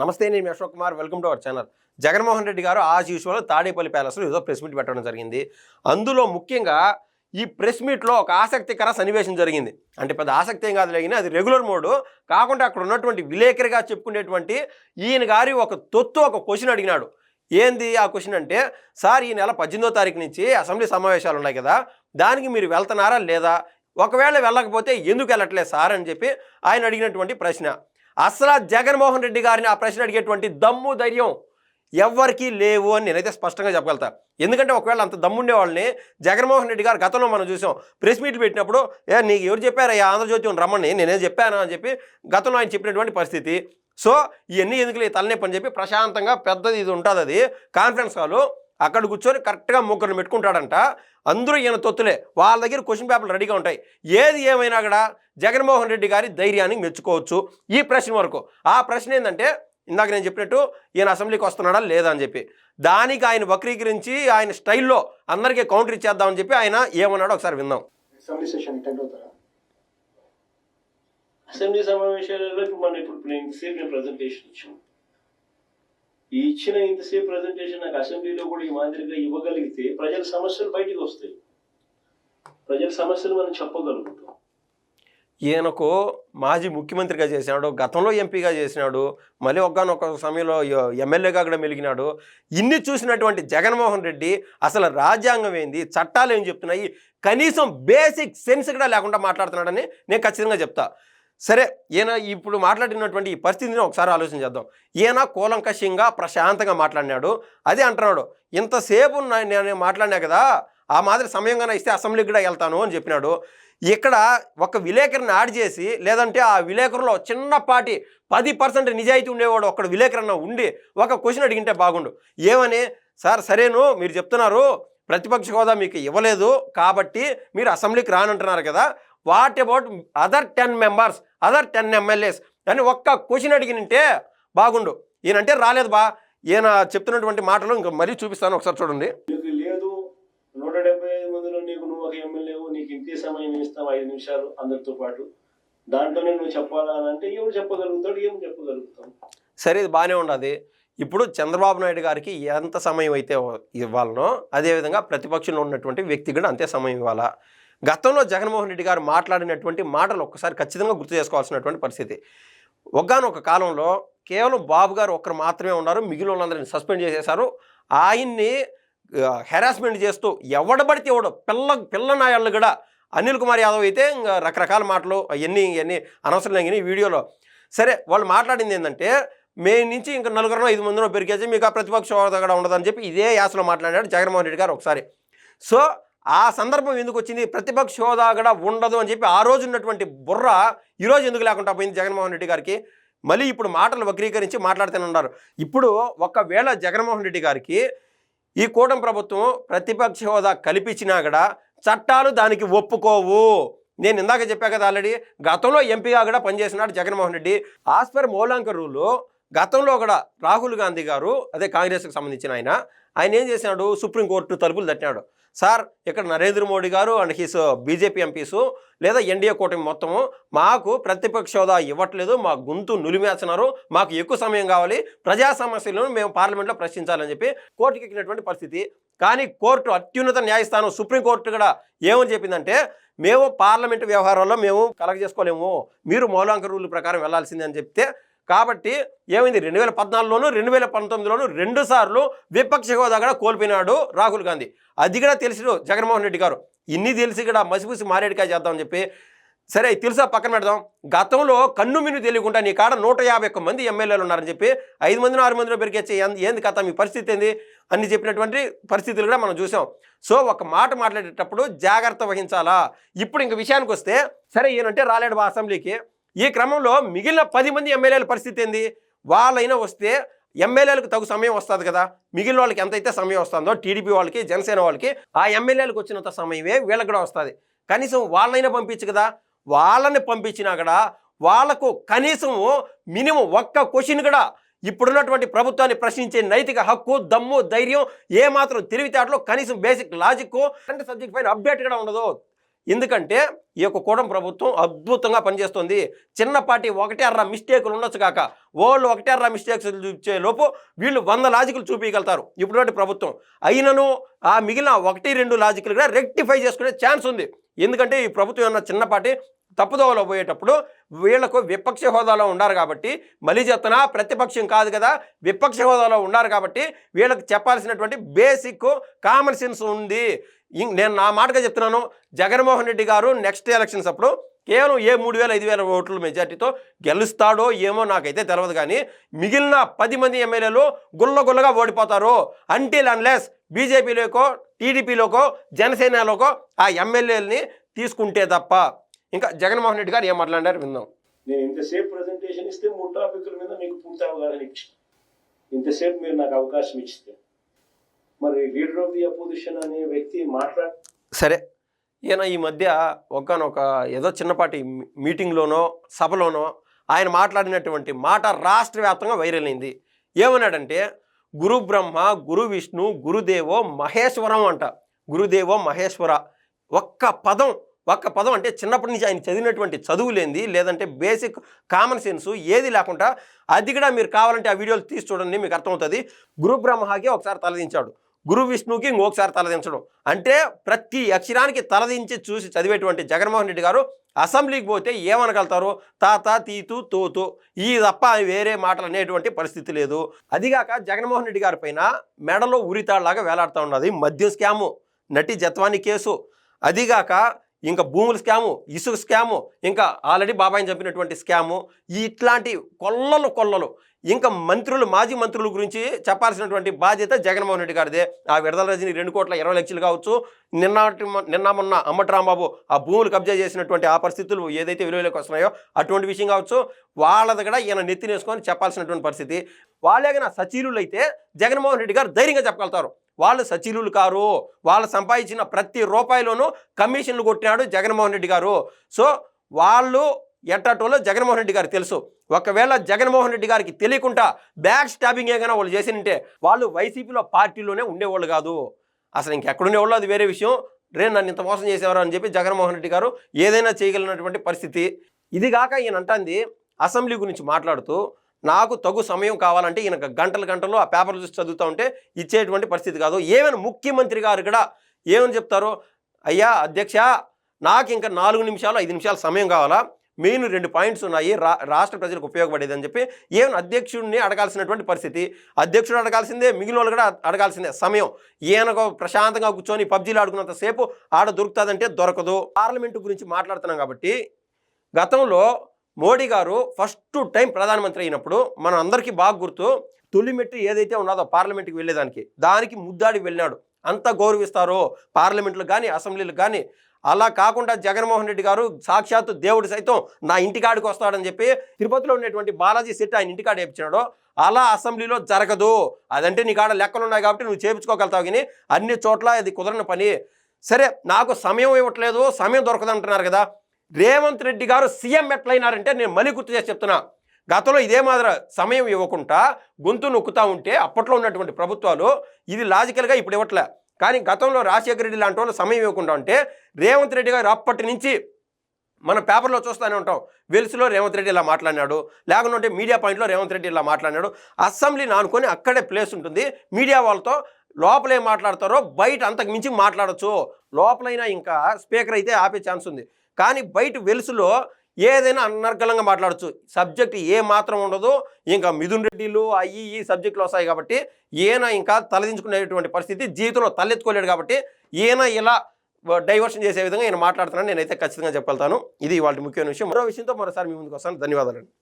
నమస్తే నేను Ashok Kumar. Welcome to our channel. Jaganmohan Reddy గారు ఆజ్ యూజువల్ తాడేపల్లి ప్యాలెస్లో ఏదో ప్రెస్ మీట్ పెట్టడం జరిగింది. అందులో ముఖ్యంగా ఈ ప్రెస్ మీట్లో ఒక ఆసక్తికర సన్నివేశం జరిగింది. అంటే పెద్ద ఆసక్తి ఏం కాదు లేని అది రెగ్యులర్ మోడ్ కాకుండా అక్కడ ఉన్నటువంటి విలేకరిగా చెప్పుకునేటువంటి ఈయన గారి ఒక తొత్తు ఒక క్వశ్చన్ అడిగినాడు. ఏంది ఆ క్వశ్చన్ అంటే సార్ ఈ నెల పద్దెనిమిదో తారీఖు నుంచి అసెంబ్లీ సమావేశాలు ఉన్నాయి కదా దానికి మీరు వెళ్తున్నారా లేదా? ఒకవేళ వెళ్ళకపోతే ఎందుకు వెళ్ళట్లేదు సార్? అని చెప్పి ఆయన అడిగినటువంటి ప్రశ్న. అసలు జగన్మోహన్ రెడ్డి గారిని ఆ ప్రశ్న అడిగేటువంటి దమ్ము ధైర్యం ఎవ్వరికీ లేవు అని నేనైతే స్పష్టంగా చెప్పగలుగుతా. ఎందుకంటే ఒకవేళ అంత దమ్ముండే వాళ్ళని జగన్మోహన్ రెడ్డి గారు గతంలో మనం చూసాం ప్రెస్ మీట్లు పెట్టినప్పుడు ఏ నీకు ఎవరు చెప్పారా? ఈ ఆంధ్రజ్యోతి రమ్మని నేనేం చెప్పాను? అని చెప్పి గతంలో ఆయన చెప్పినటువంటి పరిస్థితి. సో ఇవన్నీ ఎందుకు ఈ తలనొప్పి అని చెప్పి ప్రశాంతంగా పెద్దది ఇది ఉంటుంది అది. కాన్ఫరెన్స్ హాలు అక్కడ కూర్చొని కరెక్ట్గా ముగ్గురిని పెట్టుకుంటాడంట అందరూ ఈయన తొత్తులే. వాళ్ళ దగ్గర క్వశ్చన్ పేపర్లు రెడీగా ఉంటాయి. ఏది ఏమైనా కూడా జగన్మోహన్ రెడ్డి గారి ధైర్యాన్ని మెచ్చుకోవచ్చు. ఈ ప్రశ్న వరకు. ఆ ప్రశ్న ఏంటంటే ఇందాక నేను చెప్పినట్టు ఈయన అసెంబ్లీకి వస్తున్నాడా లేదా అని చెప్పి. దానికి ఆయన వక్రీకరించి ఆయన స్టైల్లో అందరికీ కౌంటర్ ఇచ్చేద్దామని చెప్పి ఆయన ఏమన్నాడో ఒకసారి విందాం. అసెంబ్లీ సమావేశాలలో ఇప్పుడు మనం ఇప్పుడు నేను ప్రజెంటేషన్ ఇచ్చాను ఈ ఇచ్చిన ఇంతసేపు ప్రజెంటేషన్ నాకు అసెంబ్లీలో కూడా ఈ మాదిరిగా ఇవ్వగలిగితే ప్రజల సమస్యలు బయటికి వస్తాయి. ప్రజల సమస్యలు మనం చెప్పగలుగుతాం. ఈయనకు మాజీ ముఖ్యమంత్రిగా చేసినాడు గతంలో ఎంపీగా చేసినాడు మళ్ళీ ఒకనొక సమయంలో ఎమ్మెల్యేగా కూడా మెలిగినాడు. ఇన్ని చూసినటువంటి జగన్మోహన్ రెడ్డి అసలు రాజ్యాంగం ఏంది చట్టాలు ఏం చెప్తున్నాయి కనీసం బేసిక్ సెన్స్ కూడా లేకుండా మాట్లాడుతున్నాడని నేను ఖచ్చితంగా చెప్తా. సరే ఈయన ఇప్పుడు మాట్లాడినటువంటి ఈ పరిస్థితిని ఒకసారి ఆలోచన చేద్దాం. ఈయన కూలంకషంగా ప్రశాంతంగా మాట్లాడినాడు. అదే అంటున్నాడు ఇంతసేపు నేను మాట్లాడినా కదా ఆ మాదిరి సమయంగానే ఇస్తే అసెంబ్లీకి కూడా వెళ్తాను అని చెప్పినాడు. ఇక్కడ ఒక విలేకరిని యాడ్ చేసి లేదంటే ఆ విలేకరులో చిన్నపాటి పది పర్సెంట్ నిజాయితీ ఉండేవాడు ఒక్కడ విలేకరన్న ఉండి ఒక క్వశ్చన్ అడిగింటే బాగుండు. ఏమని సార్ సరేను మీరు చెప్తున్నారు ప్రతిపక్ష హోదా మీకు ఇవ్వలేదు కాబట్టి మీరు అసెంబ్లీకి రానంటున్నారు కదా what about other ten members other ten MLAs అని ఒక్క క్వశ్చన్ అడిగినంటే బాగుండు. ఈయనంటే రాలేదు బా. ఈయన చెప్తున్నటువంటి మాటలు ఇంకా మరీ చూపిస్తాను ఒకసారి చూడండి. లేదు. నూట డెబ్బై ఐదు మందిలో నీకు నువ్వు ఒక ఎమ్మెల్యేవు నీకు ఇంతే సమయం ఇస్తాం ఐదు నిమిషాలు అందరితో పాటు. దాంట్లోనే నువ్వు చెప్పాలా అని అంటే ఎవరు చెప్పగలుగుతాడు ఏం చెప్పగలుగుతాం. సరే ఇది బాగానే ఉండదు. ఇప్పుడు చంద్రబాబు నాయుడు గారికి ఎంత సమయం అయితే ఇవ్వాలనో అదేవిధంగా ప్రతిపక్షంలో ఉన్నటువంటి వ్యక్తి కూడా అంతే సమయం ఇవ్వాలా. గతంలో జగన్మోహన్ రెడ్డి గారు మాట్లాడినటువంటి మాటలు ఒక్కసారి ఖచ్చితంగా గుర్తు చేసుకోవాల్సినటువంటి పరిస్థితి. ఒకగానొక కాలంలో కేవలం బాబు గారు ఒక్కరు మాత్రమే ఉన్నారు. మిగిలిన వాళ్ళందరినీ సస్పెండ్ చేసేశారు. ఆయన్ని హెరాస్మెంట్ చేస్తూ ఎవడబడితే ఎవడు పిల్ల పిల్ల నాయాళ్ళు కూడా అనిల్ కుమార్ యాదవ్ అయితే ఇంకా రకరకాల మాటలు అవన్నీ ఇవన్నీ అనవసరం లేని వీడియోలో. సరే వాళ్ళు మాట్లాడింది ఏంటంటే మే నుంచి ఇంకా నలుగురు ఐదు మందినో పెరిగేసి మీకు ఆ ప్రతిపక్ష హోదా కూడా ఉండదని చెప్పి ఇదే యాసలో మాట్లాడాడు జగన్మోహన్ రెడ్డి గారు ఒకసారి. సో ఆ సందర్భం ఎందుకు వచ్చింది? ప్రతిపక్ష హోదా కూడా ఉండదు అని చెప్పి ఆ రోజు ఉన్నటువంటి బుర్ర ఈరోజు ఎందుకు లేకుండా పోయింది జగన్మోహన్ రెడ్డి గారికి? మళ్ళీ ఇప్పుడు మాటలు వక్రీకరించి మాట్లాడుతూనే ఉన్నారు. ఇప్పుడు ఒకవేళ జగన్మోహన్ రెడ్డి గారికి ఈ కూటమి ప్రభుత్వం ప్రతిపక్ష హోదా కల్పించినా కూడా చట్టాలు దానికి ఒప్పుకోవు. నేను ఇందాక చెప్పా కదా ఆల్రెడీ గతంలో ఎంపీగా కూడా పనిచేసినాడు జగన్మోహన్ రెడ్డి. ఆస్పర్ మౌలాంక రూలు గతంలో కూడా రాహుల్ గాంధీ గారు అదే కాంగ్రెస్కి సంబంధించిన ఆయన ఆయన ఏం చేసినాడు? సుప్రీంకోర్టు తలుపులు తట్టినాడు. సార్ ఇక్కడ నరేంద్ర మోడీ గారు అండ్ హిస్ బీజేపీ ఎంపీసు లేదా ఎన్డీఏ కూటమి మొత్తము మాకు ప్రతిపక్ష హోదా ఇవ్వట్లేదు మా గొంతు నులిమేస్తున్నారు మాకు ఎక్కువ సమయం కావాలి ప్రజా సమస్యలను మేము పార్లమెంట్లో ప్రశ్నించాలని చెప్పి కోర్టుకి ఎక్కినటువంటి పరిస్థితి. కానీ కోర్టు అత్యున్నత న్యాయస్థానం సుప్రీంకోర్టు కూడా ఏమని చెప్పిందంటే మేము పార్లమెంటు వ్యవహారాల్లో మేము కలెక్ట్ చేసుకోలేము మీరు మౌలాంక రూల్ ప్రకారం వెళ్ళాల్సిందే అని చెప్తే కాబట్టి ఏమైంది? రెండు వేల పద్నాలుగులోను రెండు వేల పంతొమ్మిదిలోను రెండు సార్లు విపక్ష హోదా కూడా కోల్పోయినాడు రాహుల్ గాంధీ. అది కూడా తెలిసిడు జగన్మోహన్ రెడ్డి గారు. ఇన్ని తెలిసి కూడా మసిపూసి మారేడుకాయ చేద్దామని చెప్పి. సరే తెలుసా? పక్కన పెడదాం. గతంలో కన్ను మిన్ను తెలియకుండా నీ కాడ నూట యాభై ఒక్క మంది ఎమ్మెల్యేలు ఉన్నారని చెప్పి ఐదు మందిని ఆరు మందిలో పెరిగేచ్చే ఏంది కథ? మీ పరిస్థితి ఏంది? అని చెప్పినటువంటి పరిస్థితులు కూడా మనం చూసాం. సో ఒక మాట మాట్లాడేటప్పుడు జాగ్రత్త వహించాలా? ఇప్పుడు ఇంక విషయానికి వస్తే సరే ఈయనంటే రాలేడు బా అసెంబ్లీకి. ఈ క్రమంలో మిగిలిన పది మంది ఎమ్మెల్యేల పరిస్థితి ఏంది? వాళ్ళైనా వస్తే ఎమ్మెల్యేలకు తగు సమయం వస్తుంది కదా. మిగిలిన వాళ్ళకి ఎంతైతే సమయం వస్తుందో టీడీపీ వాళ్ళకి జనసేన వాళ్ళకి ఆ ఎమ్మెల్యేలకు వచ్చినంత సమయమే వీళ్ళకి కూడా వస్తుంది. కనీసం వాళ్ళైనా పంపించు కదా. వాళ్ళని పంపించినా కూడా వాళ్ళకు కనీసం మినిమం ఒక్క క్వశ్చన్ కూడా ఇప్పుడున్నటువంటి ప్రభుత్వాన్ని ప్రశ్నించే నైతిక హక్కు దమ్ము ధైర్యం ఏమాత్రం తెలివితేటలో కనీసం బేసిక్ లాజిక్ అంటే సబ్జెక్ట్ పైన అప్డేట్ కూడా ఉండదు. ఎందుకంటే ఈ యొక్క కూడం ప్రభుత్వం అద్భుతంగా పనిచేస్తుంది. చిన్నపాటి ఒకటే అర్ర మిస్టేకులు ఉండొచ్చు కాక వాళ్ళు ఒకటే అర్ర మిస్టేక్స్ చూపించే లోపు వీళ్ళు వంద లాజికలు చూపించగలుగుతారు ఇప్పుడున్నటువంటి ప్రభుత్వం అయినను ఆ మిగిలిన ఒకటి రెండు లాజికలు కూడా రెక్టిఫై చేసుకునే ఛాన్స్ ఉంది. ఎందుకంటే ఈ ప్రభుత్వం ఏమన్నా చిన్నపాటి తప్పుదోవలో పోయేటప్పుడు వీళ్ళకు విపక్ష హోదాలో ఉన్నారు కాబట్టి మళ్ళీ చెప్తున్నా ప్రతిపక్షం కాదు కదా విపక్ష హోదాలో ఉన్నారు కాబట్టి వీళ్ళకి చెప్పాల్సినటువంటి బేసిక్ కామన్ సెన్స్ ఉంది. నేను నా మాటగా చెప్తున్నాను. జగన్మోహన్ రెడ్డి గారు నెక్స్ట్ ఎలక్షన్స్ అప్పుడు కేవలం ఏ మూడు వేల ఐదు వేల ఓట్ల మెజార్టీతో గెలుస్తాడో ఏమో నాకైతే తెలియదు కానీ మిగిలిన పది మంది ఎమ్మెల్యేలు గుల్ల గుల్లగా ఓడిపోతారు. అంటిల్ అన్లెస్ బీజేపీలోకో టీడీపీలోకో జనసేనలోకో ఆ ఎమ్మెల్యేలని తీసుకుంటే తప్ప. ఇంకా జగన్మోహన్ రెడ్డి గారు ఏం మాట్లాడారు విందాం. నేను ఇంతసేపు ప్రజెంటేషన్ ఇస్తే మూడు టాపిక్ల మీద మీకు పూర్తి అవగాహన ఇచ్చి ఇంతసేపు మీరు నాకు అవకాశం ఇచ్చితే. మరి లీడర్ ఆఫ్ ది అపోజిషన్ అనే వ్యక్తి మాట్లాడ సరే. ఈయన ఈ మధ్య ఒకనొక ఏదో చిన్నపాటి మీటింగ్లోనో సభలోనో ఆయన మాట్లాడినటువంటి మాట రాష్ట్ర వ్యాప్తంగా వైరల్ అయింది. ఏమన్నాడంటే గురు బ్రహ్మ గురు విష్ణు గురుదేవో మహేశ్వరం అంట. గురుదేవో మహేశ్వర. ఒక్క పదం ఒక్క పదం అంటే చిన్నప్పటి నుంచి ఆయన చదివినటువంటి చదువు లేనిది లేదంటే బేసిక్ కామన్ సెన్స్ ఏది లేకుండా అది కూడా మీరు కావాలంటే ఆ వీడియోలు తీసి చూడండి మీకు అర్థమవుతుంది. గురు బ్రహ్మకి ఒకసారి తలదించాడు. గురు విష్ణుకి ఇంకొకసారి తలదించడం. అంటే ప్రతి అక్షరానికి తలదించి చూసి చదివేటువంటి జగన్మోహన్ రెడ్డి గారు అసెంబ్లీకి పోతే ఏమనగలుగుతారు? తాత తీతు తోతు. ఈ తప్ప వేరే మాటలు అనేటువంటి పరిస్థితి లేదు. అదిగాక జగన్మోహన్ రెడ్డి గారి పైన మెడలో ఉరితాళ్ళాగా వేలాడుతూ ఉన్నది మద్యం స్కాము. నటి జత్వాని కేసు. అదిగాక ఇంకా భూముల స్కాము ఇసుక స్కాము ఇంకా ఆల్రెడీ బాబాయ్ చంపినటువంటి స్కాము ఇట్లాంటి కొల్లలు కొల్లలు. ఇంకా మంత్రులు మాజీ మంత్రుల గురించి చెప్పాల్సినటువంటి బాధ్యత జగన్మోహన్ రెడ్డి గారిదే. ఆ విడదల రజని రెండు కోట్ల ఇరవై లక్షలు కావచ్చు. నిన్నటి నిన్న మొన్న అమ్మటి రాంబాబు ఆ భూములు కబ్జా చేసినటువంటి ఆ పరిస్థితులు ఏదైతే విలువలోకి వస్తున్నాయో అటువంటి విషయం కావచ్చు. వాళ్ళది కూడా ఈయన నెత్తినేసుకొని చెప్పాల్సినటువంటి పరిస్థితి. వాళ్ళే నా సచీలులు అయితే జగన్మోహన్ రెడ్డి గారు ధైర్యంగా చెప్పగలుగుతారు. వాళ్ళు సచిలులు కారు వాళ్ళు సంపాదించిన ప్రతి రూపాయిలోనూ కమిషన్లు కొట్టినాడు జగన్మోహన్ రెడ్డి గారు. సో వాళ్ళు ఎట్టటోలో జగన్మోహన్ రెడ్డి గారు తెలుసు. ఒకవేళ జగన్మోహన్ రెడ్డి గారికి తెలియకుండా బ్యాక్ స్టాబింగ్ ఏమైనా వాళ్ళు చేసినంటే వాళ్ళు వైసీపీలో పార్టీలోనే ఉండేవాళ్ళు కాదు. అసలు ఇంకెక్కడుండేవాళ్ళు అది వేరే విషయం. రే నన్ను ఇంత మోసం చేసేవారు అని చెప్పి జగన్మోహన్ రెడ్డి గారు ఏదైనా చేయగలిగినటువంటి పరిస్థితి. ఇది కాక ఈయన అంటుంది అసెంబ్లీ గురించి మాట్లాడుతూ నాకు తగు సమయం కావాలంటే ఈయన గంటలు గంటలు ఆ పేపర్లు చూసి చదువుతూ ఉంటే ఇచ్చేటువంటి పరిస్థితి కాదు. ఏమైనా ముఖ్యమంత్రి గారు కూడా ఏమని చెప్తారు? అయ్యా అధ్యక్ష నాకు ఇంకా నాలుగు నిమిషాలు ఐదు నిమిషాలు సమయం కావాలా? మెయిన్ రెండు పాయింట్స్ ఉన్నాయి రా రాష్ట్ర ప్రజలకు ఉపయోగపడేది అని చెప్పి ఏమైనా అధ్యక్షుడిని అడగాల్సినటువంటి పరిస్థితి? అధ్యక్షుడు అడగాల్సిందే మిగిలిన వాళ్ళు కూడా అడగాల్సిందే సమయం. ఈయనకు ప్రశాంతంగా కూర్చొని పబ్జీలు ఆడుకున్నంత సేపు ఆడ దొరుకుతుందంటే దొరకదు. పార్లమెంటు గురించి మాట్లాడుతున్నాం కాబట్టి గతంలో మోడీ గారు ఫస్ట్ టైం ప్రధానమంత్రి అయినప్పుడు మనం అందరికీ బాగా గుర్తు తొలిమెట్టు ఏదైతే ఉన్నదో పార్లమెంట్కి వెళ్ళేదానికి దానికి ముద్దాడి వెళ్ళినాడు అంత గౌరవిస్తారో పార్లమెంట్లో కానీ అసెంబ్లీలు కానీ అలా కాకుండా జగన్మోహన్ రెడ్డి గారు సాక్షాత్తు దేవుడు సైతం నా ఇంటికాడికి వస్తాడని చెప్పి తిరుపతిలో ఉండేటువంటి బాలాజీ సెట్ ఆయన ఇంటికాడ వేపించినాడు అలా అసెంబ్లీలో జరగదు. అదంటే నీ కాడ లెక్కలు ఉన్నాయి కాబట్టి నువ్వు చేపించుకోగలుగుతావు కానీ అన్ని చోట్ల అది కుదరని పని. సరే నాకు సమయం ఇవ్వట్లేదు. సమయం దొరకదంటున్నారు కదా. రేవంత్ రెడ్డి గారు సీఎం ఎట్లయినారంటే నేను మళ్ళీ గుర్తు చేసి చెప్తున్నా. గతంలో ఇదే మాదిరి సమయం ఇవ్వకుండా గొంతు నొక్కుతా ఉంటే అప్పట్లో ఉన్నటువంటి ప్రభుత్వాలు ఇది లాజికల్గా ఇప్పుడు ఇవ్వట్లే. కానీ గతంలో రాజశేఖర రెడ్డి లాంటి వాళ్ళు సమయం ఇవ్వకుండా ఉంటే రేవంత్ రెడ్డి గారు అప్పటి నుంచి మన పేపర్లో చూస్తూనే ఉంటాం. వెలుసులో రేవంత్ రెడ్డి ఇలా మాట్లాడినాడు. లేకుంటే మీడియా పాయింట్లో రేవంత్ రెడ్డి ఇలా మాట్లాడినాడు. అసెంబ్లీని ఆనుకొని అక్కడే ప్లేస్ ఉంటుంది. మీడియా వాళ్ళతో లోపల ఏం మాట్లాడతారో బయట అంతకు మించి మాట్లాడొచ్చు. లోపలైనా ఇంకా స్పీకర్ అయితే ఆపే ఛాన్స్ ఉంది. కానీ బయట వెలుసులో ఏదైనా అనర్గళంగా మాట్లాడచ్చు. సబ్జెక్ట్ ఏ మాత్రం ఉండదు. ఇంకా మిథున్ రెడ్డిలు అయ్యి ఈ సబ్జెక్టులు వస్తాయి కాబట్టి ఈయన ఇంకా తలదించుకునేటువంటి పరిస్థితి జీవితంలో తలెత్తుకోలేడు కాబట్టి ఈయన ఇలా డైవర్షన్ చేసే విధంగా ఈయన మాట్లాడుతున్నాను నేనైతే ఖచ్చితంగా చెప్పగలుగుతాను. ఇది వాళ్ళ ముఖ్యమైన విషయం. మరో విషయంతో మరోసారి మీ ముందుకు వస్తాను. ధన్యవాదాలు